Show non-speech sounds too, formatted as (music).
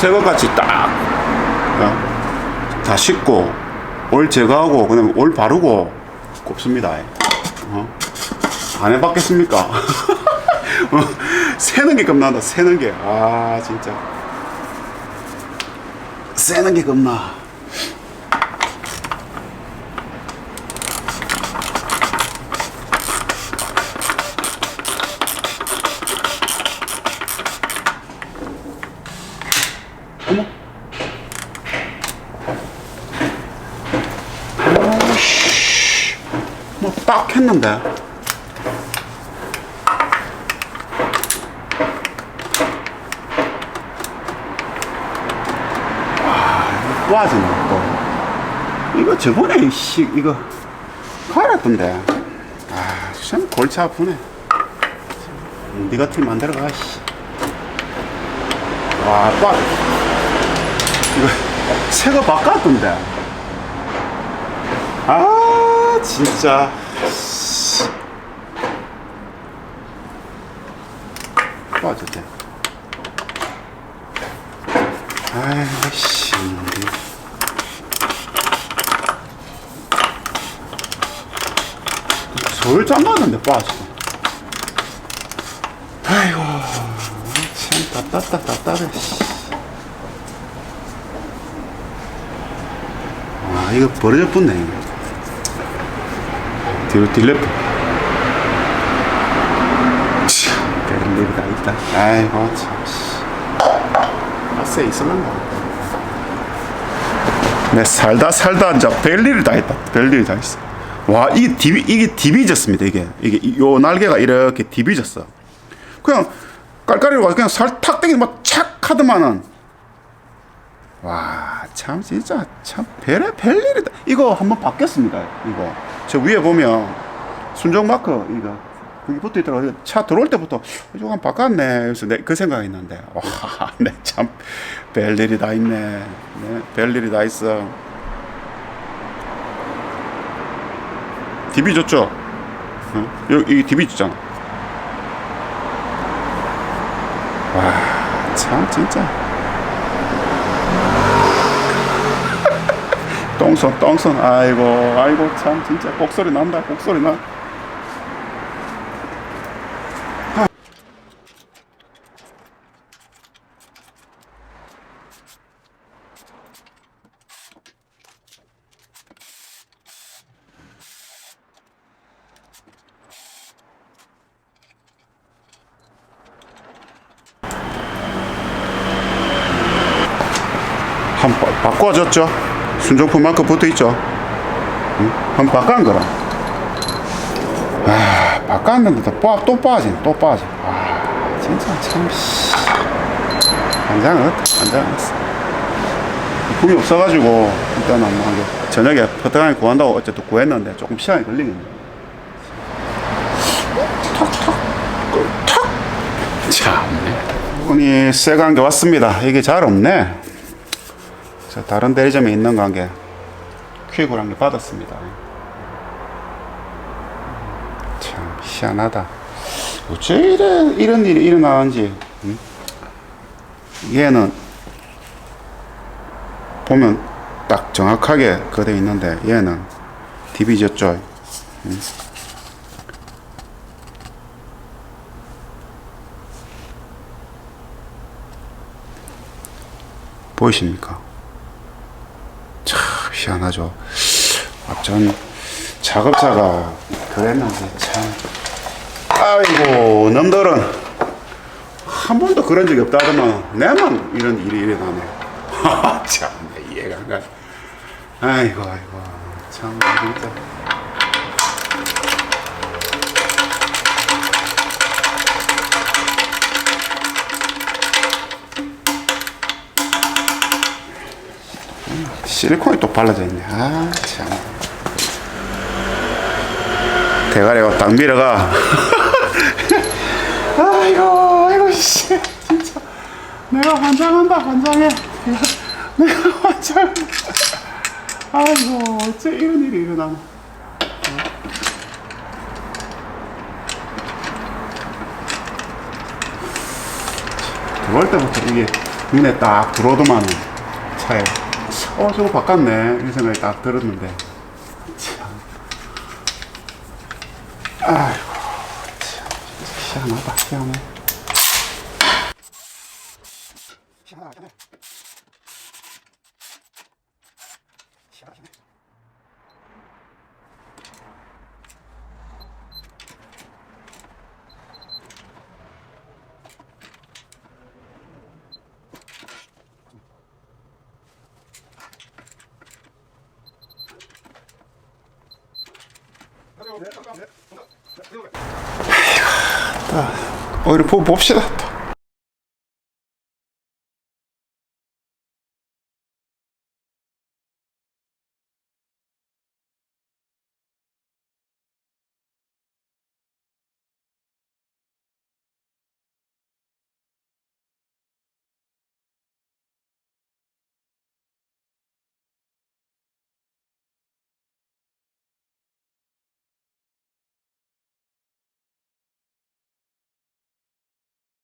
어, 새것 같이 딱, 어, 다 씻고, 올 제거하고, 그다음에 올 바르고, 꼽습니다. 어? 안 해봤겠습니까? (laughs) 어, 새는 게 겁난다, 새는 게. 아, 진짜. 새는 게 겁나. 어머. 아이씨. 뭐 딱 했는데. 아, 이거 빠지네, 또. 이거 저번에, 씨, 이거, 갈았던데. 아, 참 골치 아프네. 니 같은 만들어 가, 씨. 와, 빠 이거, 새거 바꿨던데. 아, 진짜. 씨. 빠졌대. 아이씨. 서울 짱 맞는데 빠졌어. 아이고, 참 답답다 답답해. 씨. 아, 이거 버려져 붙네. 뒤로 딜레프. 참, 별일이 다 있다. 아이고, 참. 씨. 아세 있을란가? 내 살다 살다 이제 별일이 다 있다. 별일이 다 있어. 와, 이 디비, 이게 디비졌습니다. 이게 이게 요 날개가 이렇게 디비졌어. 그냥 깔깔이로 가서 그냥 살탁 땡기 막착 하더만은 와, 참 진짜 참 별의 별일이다. 이거 한번 바뀌었습니다. 이거 저 위에 보면 순정 마크 이거 거기 붙어 있더라고요. 차 들어올 때부터 한 바꿨네. 그래서 내 그 생각했는데 (laughs) 와, 네, 참 별일이 다 있네. 네, 별일이 다 있어. DB 줬죠? 어? 여기 이 DB 줬잖아. 와, 참 진짜. 똥손, 똥손. 아이고, 아이고, 참 진짜 곡소리 난다. 곡소리 나. 한번 바꿔줬죠. 순정품 마크 붙어 있죠. 응? 한 바꾼 거라. 아, 바꿨는데 또, 빠진, 또 빠진. 아, 진짜 참, 씨. 한장은 한장은 품이 없어가지고, 일단은 한 게, 저녁에 퍼뜩하게 구한다고 어쨌든 구했는데, 조금 시간이 걸리겠네. 탁탁, 탁. 참네. 오늘 새 관계 왔습니다. 이게 잘 없네. 자, 다른 대리점에 있는 관계 퀵으로 한개 받았습니다. 참 희한하다. 어째 이래, 이런 일이 일어나는지. 응? 얘는 보면 딱 정확하게 그대 있는데 얘는 디비졌죠. 응? 보이십니까? 참 희한하죠. 전 작업자가 그랬는데 참 아이고 놈들은 한 번도 그런 적이 없다 하더만 내만 이런 일이 일어나네. (laughs) 참 이해가 안 가. 아이고 아이고 참 진짜. 실리콘이 또 발라져 있네. 아, 참. 대가리가 딱 밀어가. (laughs) 아이고, 아이고, 씨. 진짜. 내가 환장한다, 환장해. 내가 환장. 아이고, 어째 이런 일이 일어나나. 들어올 때부터 이게 눈에 딱 들어오더만은 차에 어 저거 바꿨네. 이런 생각이 딱 들었는데. 참. 아이고 참. 희한하다 희한해. 희한하네 오히려 보- 봅시다.